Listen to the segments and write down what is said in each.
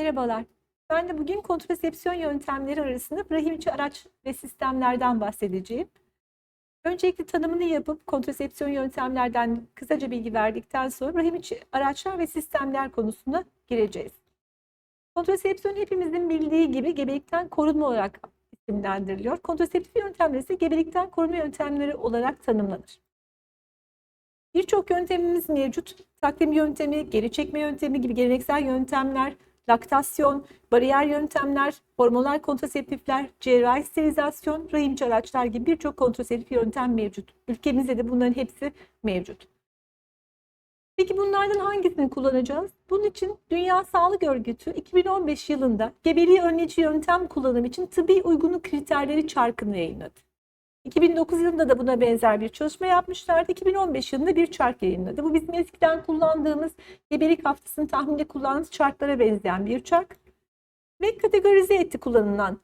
Merhabalar. Ben de bugün kontrasepsiyon yöntemleri arasında rahim içi araç ve sistemlerden bahsedeceğim. Öncelikle tanımını yapıp kontrasepsiyon yöntemlerden kısaca bilgi verdikten sonra rahim içi araçlar ve sistemler konusuna gireceğiz. Kontrasepsiyon hepimizin bildiği gibi gebelikten korunma olarak isimlendiriliyor. Kontraseptif yöntemler ise gebelikten korunma yöntemleri olarak tanımlanır. Birçok yöntemimiz mevcut. Takvim yöntemi, geri çekme yöntemi gibi geleneksel yöntemler, laktasyon, bariyer yöntemler, hormonal kontraseptifler, cerrahi sterilizasyon, rahimci araçlar gibi birçok kontraseptif yöntem mevcut. Ülkemizde de bunların hepsi mevcut. Peki bunlardan hangisini kullanacağız? Bunun için Dünya Sağlık Örgütü 2015 yılında gebeliği önleyici yöntem kullanım için tıbbi uygunluk kriterleri çarkını yayınladı. 2009 yılında da buna benzer bir çalışma yapmışlardı. 2015 yılında bir çark yayınladı. Bu bizim eskiden kullandığımız gebelik haftasını tahminde kullandığımız çarklara benzeyen bir çark. Ve kategorize etti kullanılan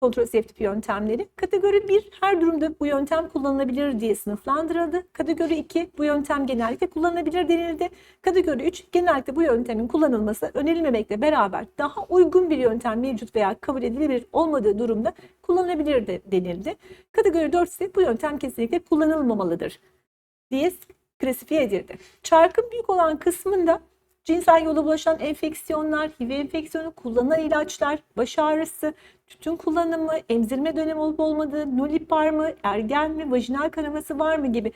kontraseptif yöntemleri. Kategori 1 her durumda bu yöntem kullanılabilir diye sınıflandırıldı. Kategori 2 bu yöntem genellikle kullanılabilir denildi. Kategori 3 genellikle bu yöntemin kullanılması önerilmemekle beraber daha uygun bir yöntem mevcut veya kabul edilebilir olmadığı durumda kullanılabilir de denildi. Kategori 4 ise bu yöntem kesinlikle kullanılmamalıdır diye klasifiye edildi. Çarkın büyük olan kısmında cinsel yola bulaşan enfeksiyonlar, HIV enfeksiyonu, kullanılan ilaçlar, baş ağrısı, tütün kullanımı, emzirme dönemi olup olmadığı, nulipar mı, ergen mi, vajinal kanaması var mı gibi,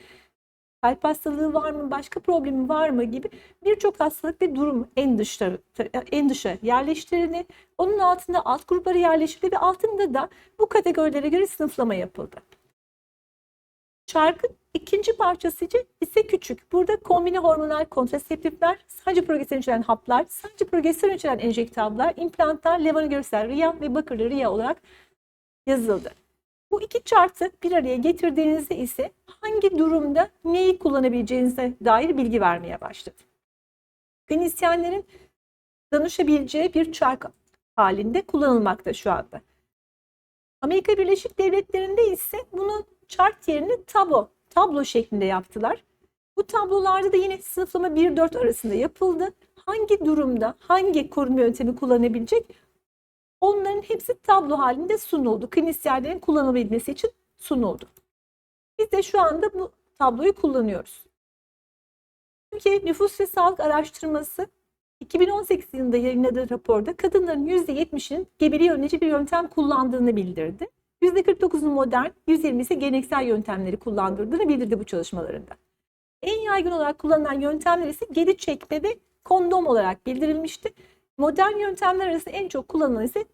kalp hastalığı var mı, başka problemi var mı gibi birçok hastalık ve durum en dışa, en dışa yerleştirildi. Onun altında alt grupları yerleştirildi ve altında da bu kategorilere göre sınıflama yapıldı. Çarkın ikinci parçası ise küçük. Burada kombine hormonal kontraseptifler, sadece progesteron içeren haplar, sadece progesteron içeren enjektablar, implantlar, levonorgestrel RIA ve bakırlı RIA olarak yazıldı. Bu iki chartı bir araya getirdiğinizde ise hangi durumda neyi kullanabileceğinize dair bilgi vermeye başladı. Klinisyenlerin danışabileceği bir çark halinde kullanılmakta şu anda. Amerika Birleşik Devletleri'nde ise bunu chart yerine tablo, tablo şeklinde yaptılar. Bu tablolarda da yine sınıflama 1-4 arasında yapıldı. Hangi durumda hangi korunma yöntemi kullanabilecek onların hepsi tablo halinde sunuldu. Klinisyenlerin kullanabilmesi için sunuldu. Biz de şu anda bu tabloyu kullanıyoruz. Türkiye Nüfus ve Sağlık Araştırması 2018 yılında yayınladığı raporda kadınların %70'inin gebeliği önleyici bir yöntem kullandığını bildirdi. %49'un modern, %20'si geleneksel yöntemleri kullandırdığını bildirdi bu çalışmalarında. En yaygın olarak kullanılan yöntemler ise geri çekme ve kondom olarak bildirilmişti. Modern yöntemler arasında en çok kullanılan ise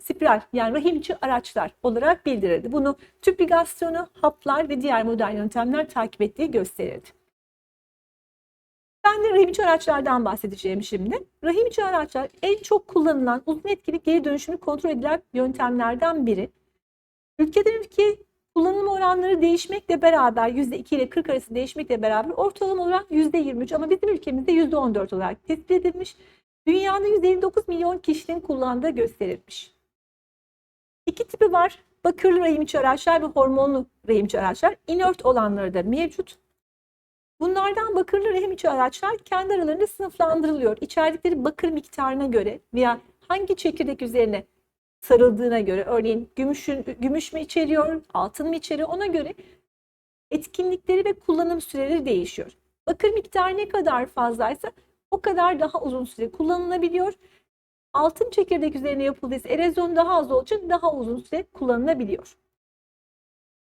spiral yani rahim içi araçlar olarak bildirildi. Bunu tüp ligasyonu, haplar ve diğer modern yöntemler takip ettiği gösterildi. Ben de rahim içi araçlardan bahsedeceğim şimdi. Rahim içi araçlar en çok kullanılan uzun etkili geri dönüşümü kontrol edilen yöntemlerden biri. Ülkeden ülkeye kullanım oranları değişmekle beraber %2 ile 40 arası değişmekle beraber ortalama olarak %23 ama bizim ülkemizde %14 olarak tespit edilmiş. Dünyada 159 milyon kişinin kullandığı gösterilmiş. İki tipi var. Bakırlı rahim araçlar ve hormonlu rahim araçlar. Inert olanları da mevcut. Bunlardan bakırlı rahim araçlar kendi aralarında sınıflandırılıyor. İçerdikleri bakır miktarına göre veya hangi çekirdek üzerine sarıldığına göre örneğin gümüşün, gümüş mü içeriyor, altın mı içeriyor ona göre etkinlikleri ve kullanım süreleri değişiyor. Bakır miktarı ne kadar fazlaysa o kadar daha uzun süre kullanılabiliyor. Altın çekirdek üzerine yapıldıysa erozyon daha az olduğu için daha uzun süre kullanılabiliyor.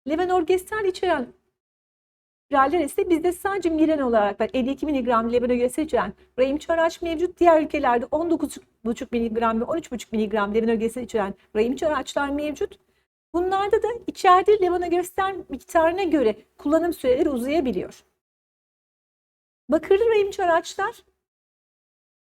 Levonorgestrel içeren spiraller ise bizde sadece miren olarak var. 52 mg levonorgestrel içeren rahim araç mevcut. Diğer ülkelerde 19,5 mg ve 13,5 mg levonorgestrel içeren rahim araçlar mevcut. Bunlarda da içerdiği levonorgestrel miktarına göre kullanım süreleri uzayabiliyor. Bakırlı rahim araçlar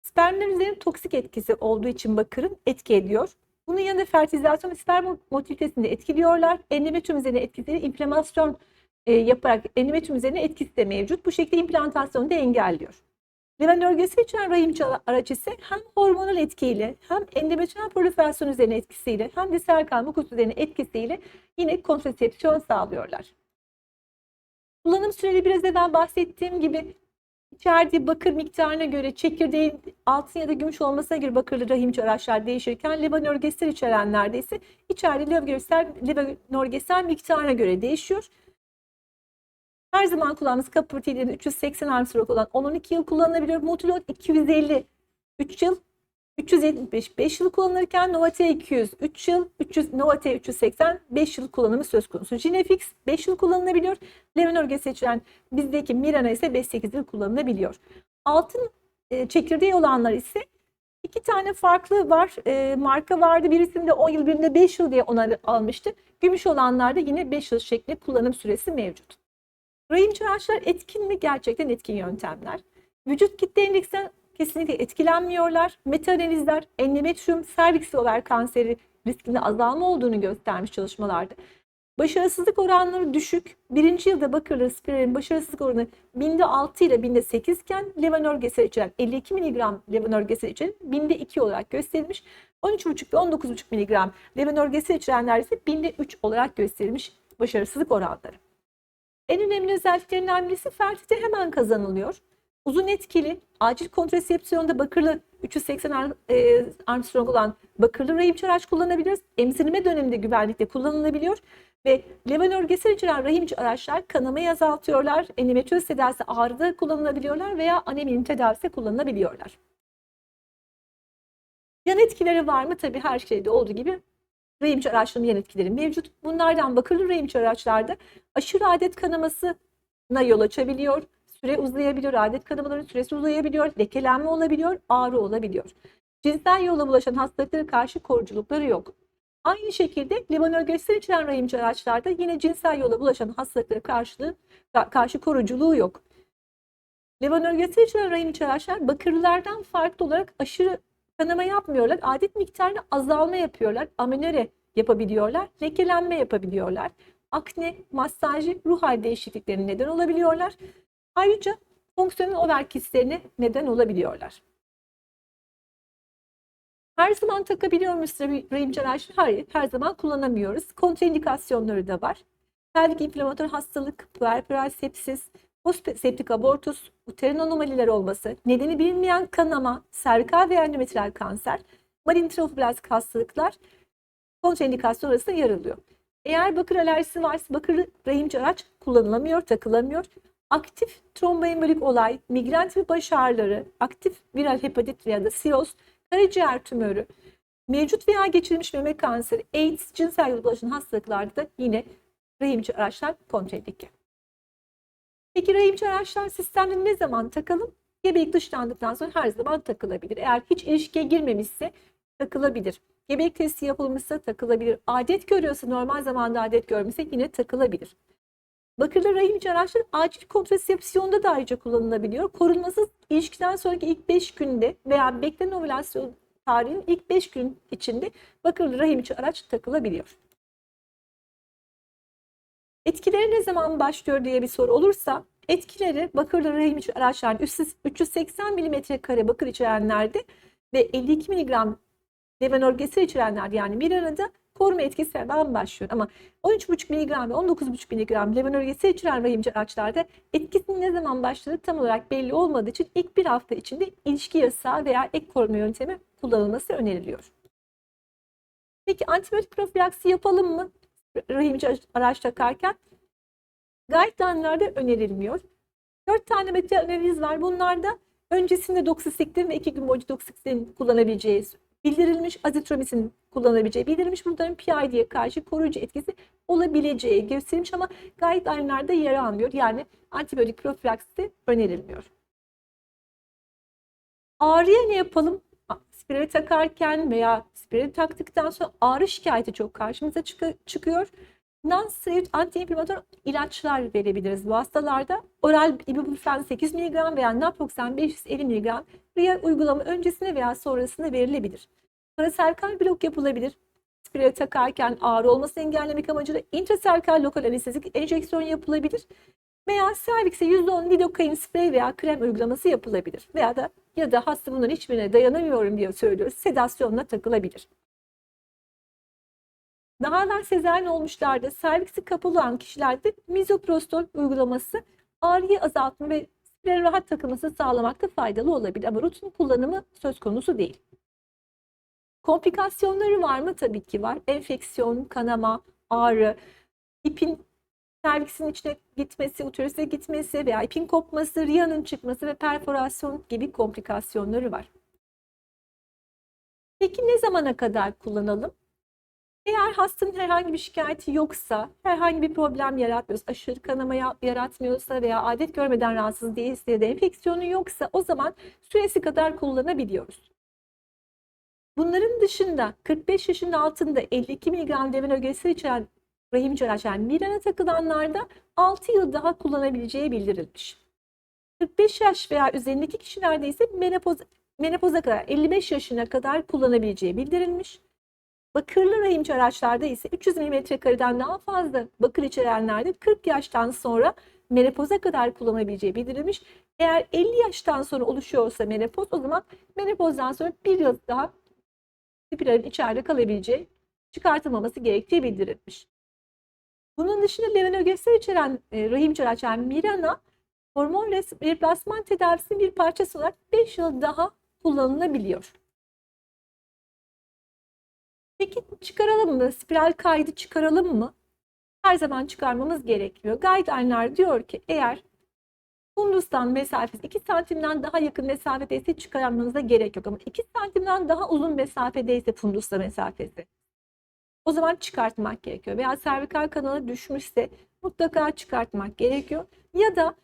spermler üzerinde toksik etkisi olduğu için bakırın etki ediyor. Bunun yanında fertilizasyon ve sperm motilitesini de etkiliyorlar. Endometrium üzerine etkileri inflamasyon e, yaparak endometrium üzerine etkisi de mevcut. Bu şekilde implantasyonu da engelliyor. Levonorgestrel içeren rahim araç ise hem hormonal etkiyle hem endometriyal proliferasyon üzerine etkisiyle hem de serkan mukus üzerine etkisiyle yine kontrasepsiyon sağlıyorlar. Kullanım süreli biraz evvel bahsettiğim gibi İçerdiği bakır miktarına göre çekirdeğin altın ya da gümüş olmasına göre bakırlı rahim içi araçlar değişirken levonorgestrel içerenlerde ise içerdiği levonorgestrel, levonorgestrel miktarına göre değişiyor. Her zaman kullandığımız kapı proteinleri 380 armstrong olan 10-12 yıl kullanılabiliyor. Multilot 250 3 yıl 375 5 yıl kullanılırken Novate 200 3 yıl, 300 Novate 380 5 yıl kullanımı söz konusu. Genefix 5 yıl kullanılabiliyor. Levonorge seçilen bizdeki Mirana ise 5-8 yıl kullanılabiliyor. Altın e, çekirdeği olanlar ise iki tane farklı var. E, marka vardı. Birisinde 10 yıl, birinde 5 yıl diye onarı almıştı. Gümüş olanlarda yine 5 yıl şeklinde kullanım süresi mevcut. Rahimçi araçlar etkin mi? Gerçekten etkin yöntemler. Vücut kitle endeksinden kesinlikle etkilenmiyorlar. Metaanalizler endometrium, serviks ve over kanseri riskinde azalma olduğunu göstermiş çalışmalarda. Başarısızlık oranları düşük. Birinci yılda bakırlı spiralin başarısızlık oranı binde 6 ile binde 8 iken levonorgestrel içeren 52 mg levonorgestrel içeren binde 2 olarak gösterilmiş. 13,5 ve 19,5 mg levonorgestrel içerenler ise binde 3 olarak gösterilmiş başarısızlık oranları. En önemli özelliklerinden birisi fertilite hemen kazanılıyor. Uzun etkili, acil kontrasepsiyonda bakırlı 380 e, Armstrong olan bakırlı rahimçi araç kullanabiliriz. Emzirme döneminde güvenlikle kullanılabiliyor. Ve levonorgestrel içeren rahimçi araçlar kanamayı azaltıyorlar. Endometrioz tedavisi ağrıda kullanılabiliyorlar veya aneminin tedavisi kullanılabiliyorlar. Yan etkileri var mı? Tabii her şeyde olduğu gibi rahimçi araçlarının yan etkileri mevcut. Bunlardan bakırlı rahimçi araçlarda aşırı adet kanamasına yol açabiliyor. Süre uzayabiliyor, adet kanamaların süresi uzayabiliyor, lekelenme olabiliyor, ağrı olabiliyor. Cinsel yolla bulaşan hastalıklara karşı koruculukları yok. Aynı şekilde levonorgestrel içeren rahimci araçlarda yine cinsel yolla bulaşan hastalıklara karşı, karşı koruculuğu yok. Levonorgestrel içeren rahimci araçlar bakırlılardan farklı olarak aşırı kanama yapmıyorlar. Adet miktarını azalma yapıyorlar. Amenore yapabiliyorlar. Lekelenme yapabiliyorlar. Akne, masajı, ruh hal değişikliklerine neden olabiliyorlar. Ayrıca fonksiyonel over kistlerine neden olabiliyorlar. Her zaman takabiliyor muyuz rahimci araçları? Hayır, her zaman kullanamıyoruz. Kontraindikasyonları da var. Pelvik inflamatör hastalık, puerperal sepsis, postseptik abortus, uterin anomaliler olması, nedeni bilinmeyen kanama, servikal veya endometriyal kanser, malign trofoblastik hastalıklar kontraindikasyon arasında yer alıyor. Eğer bakır alerjisi varsa bakır rahimci araç kullanılamıyor, takılamıyor. Aktif tromboembolik olay, migren tipi baş ağrıları, aktif viral hepatit ya da siroz, karaciğer tümörü, mevcut veya geçirilmiş meme kanseri, AIDS, cinsel yolu bulaşan hastalıklarda da yine rahimci araçlar kontraindike. Peki rahimci araçlar sistemde ne zaman takalım? Gebelik dışlandıktan sonra her zaman takılabilir. Eğer hiç ilişkiye girmemişse takılabilir. Gebelik testi yapılmışsa takılabilir. Adet görüyorsa normal zamanda adet görmüşse yine takılabilir. Bakırlı rahimci araçlar acil kontrasepsiyonda da ayrıca kullanılabiliyor. Korunmasız ilişkiden sonraki ilk 5 günde veya beklenen ovülasyon tarihinin ilk 5 gün içinde bakırlı rahimci araç takılabiliyor. Etkileri ne zaman başlıyor diye bir soru olursa etkileri bakırlı rahimci araçların 380 mm kare bakır içerenlerde ve 52 mg levonorgestrel içerenler yani bir arada koruma etkisi hemen başlıyor. Ama 13,5 mg ve 19,5 mg levonorgestrel içeren rahimci araçlarda etkisinin ne zaman başladığı tam olarak belli olmadığı için ilk bir hafta içinde ilişki yasağı veya ek koruma yöntemi kullanılması öneriliyor. Peki antibiyotik profilaksi yapalım mı rahimci araç takarken? Guideline'larda önerilmiyor. 4 tane meta analiz var. Bunlarda öncesinde doksisiktin ve 2 gün boyunca doksisiktin kullanabileceği bildirilmiş azitromisin kullanabileceği bildirilmiş bunların PID'ye karşı koruyucu etkisi olabileceği gösterilmiş ama guideline'larda yer almıyor. Yani antibiyotik profilaksisi önerilmiyor. Ağrıya ne yapalım? Spiral takarken veya spiral taktıktan sonra ağrı şikayeti çok karşımıza çıkıyor. Non-steroid antiinflamatör ilaçlar verebiliriz bu hastalarda. Oral ibuprofen 8 mg veya naproxen 550 mg RIA uygulama öncesinde veya sonrasında verilebilir. Paraserkal blok yapılabilir. Spiral takarken ağrı olmasını engellemek amacıyla intraserkal lokal anestezik enjeksiyon yapılabilir. Veya servikse %10 lidokain sprey veya krem uygulaması yapılabilir. Veya da ya da hasta bunların hiçbirine dayanamıyorum diye söylüyoruz. Sedasyonla takılabilir. Daha evvel sezaryen olmuşlarda serviksi kapalı olan kişilerde mizoprostol uygulaması ağrıyı azaltma ve spiralin rahat takılmasını sağlamakta faydalı olabilir ama rutin kullanımı söz konusu değil. Komplikasyonları var mı? Tabii ki var. Enfeksiyon, kanama, ağrı, ipin serviksin içine gitmesi, uterüse gitmesi veya ipin kopması, riyanın çıkması ve perforasyon gibi komplikasyonları var. Peki ne zamana kadar kullanalım? Eğer hastanın herhangi bir şikayeti yoksa, herhangi bir problem yaratmıyorsa, aşırı kanama ya- yaratmıyorsa veya adet görmeden rahatsız değilse ya da enfeksiyonu yoksa o zaman süresi kadar kullanabiliyoruz. Bunların dışında 45 yaşın altında 52 mg devenogesi içeren rahim içi yani Mirena takılanlarda 6 yıl daha kullanabileceği bildirilmiş. 45 yaş veya üzerindeki kişilerde ise menopoz, menopoza kadar 55 yaşına kadar kullanabileceği bildirilmiş. Bakırlı rahimçi araçlarda ise 300 mm kareden daha fazla bakır içerenlerde 40 yaştan sonra menopoza kadar kullanabileceği bildirilmiş. Eğer 50 yaştan sonra oluşuyorsa menopoz o zaman menopozdan sonra bir yıl daha spiralin içeride kalabileceği, çıkartılmaması gerektiği bildirilmiş. Bunun dışında levonorgestrel içeren e, rahim araç yani Mirena hormon replasman tedavisinin bir parçası olarak 5 yıl daha kullanılabiliyor. Peki çıkaralım mı? Spiral kaydı çıkaralım mı? Her zaman çıkarmamız gerekiyor. Guideline'lar diyor ki eğer fundustan mesafesi 2 santimden daha yakın mesafedeyse çıkarmanıza gerek yok. Ama 2 santimden daha uzun mesafedeyse fundusla mesafesi. O zaman çıkartmak gerekiyor. Veya servikal kanalı düşmüşse mutlaka çıkartmak gerekiyor. Ya da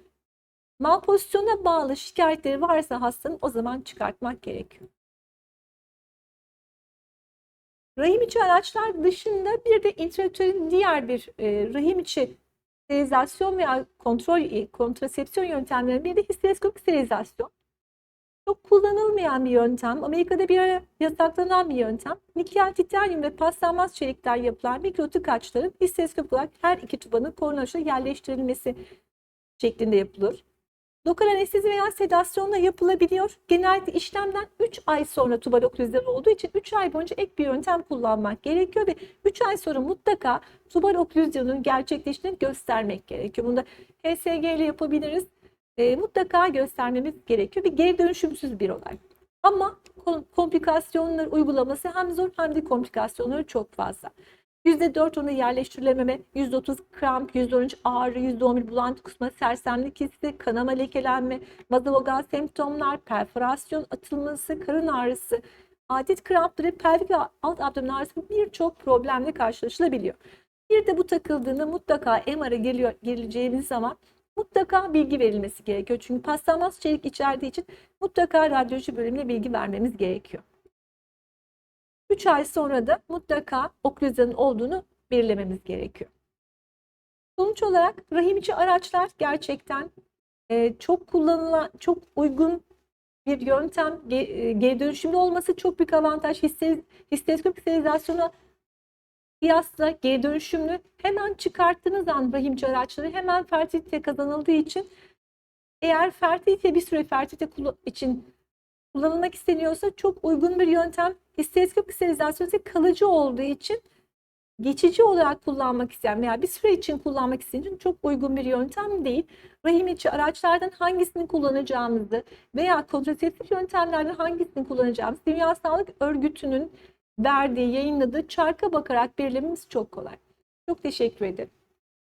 malpozisyona bağlı şikayetleri varsa hastanın o zaman çıkartmak gerekiyor. Rahim içi araçlar dışında bir de intraüterin diğer bir e, rahim içi sterilizasyon veya kontrol e, kontrasepsiyon yöntemlerinden biri de histereskopik sterilizasyon. Çok kullanılmayan bir yöntem. Amerika'da bir ara yasaklanan bir yöntem. Nikel, titanyum ve paslanmaz çelikten yapılan mikro tıkaçların histereskopik olarak her iki tubanın koronaşa yerleştirilmesi şeklinde yapılır. Lokal anestezi veya sedasyonla yapılabiliyor. Genellikle işlemden 3 ay sonra tubal oklüzyon olduğu için 3 ay boyunca ek bir yöntem kullanmak gerekiyor ve 3 ay sonra mutlaka tubal oklüzyonun gerçekleştiğini göstermek gerekiyor. Bunu da HSG ile yapabiliriz. E, mutlaka göstermemiz gerekiyor. Bir geri dönüşümsüz bir olay. Ama kom- komplikasyonlar uygulaması hem zor hem de komplikasyonları çok fazla. %4 onu yerleştirilememe, %30 kramp, %13 ağrı, %11 bulantı kusma, sersemlik hissi, kanama lekelenme, vazovagal semptomlar, perforasyon atılması, karın ağrısı, adet krampları, pelvik alt abdomen ağrısı birçok problemle karşılaşılabiliyor. Bir de bu takıldığında mutlaka MR'a geleceğimiz zaman mutlaka bilgi verilmesi gerekiyor. Çünkü paslanmaz çelik içerdiği için mutlaka radyoloji bölümüne bilgi vermemiz gerekiyor. 3 ay sonra da mutlaka oklüzyonun olduğunu belirlememiz gerekiyor. Sonuç olarak rahim içi araçlar gerçekten e, çok kullanılan, çok uygun bir yöntem. Ge- e, Geri dönüşümlü olması çok büyük avantaj. Histe- Histereskopik sterilizasyona kıyasla geri dönüşümlü hemen çıkarttığınız an rahim içi araçları hemen fertilite kazanıldığı için eğer fertilite bir süre fertilite için kullanılmak isteniyorsa çok uygun bir yöntem. Histereskopik sterilizasyon ise kalıcı olduğu için geçici olarak kullanmak isteyen veya bir süre için kullanmak isteyen çok uygun bir yöntem değil. Rahim içi araçlardan hangisini kullanacağımızı veya kontraseptif yöntemlerden hangisini kullanacağımızı Dünya Sağlık Örgütü'nün verdiği, yayınladığı çarka bakarak belirlememiz çok kolay. Çok teşekkür ederim.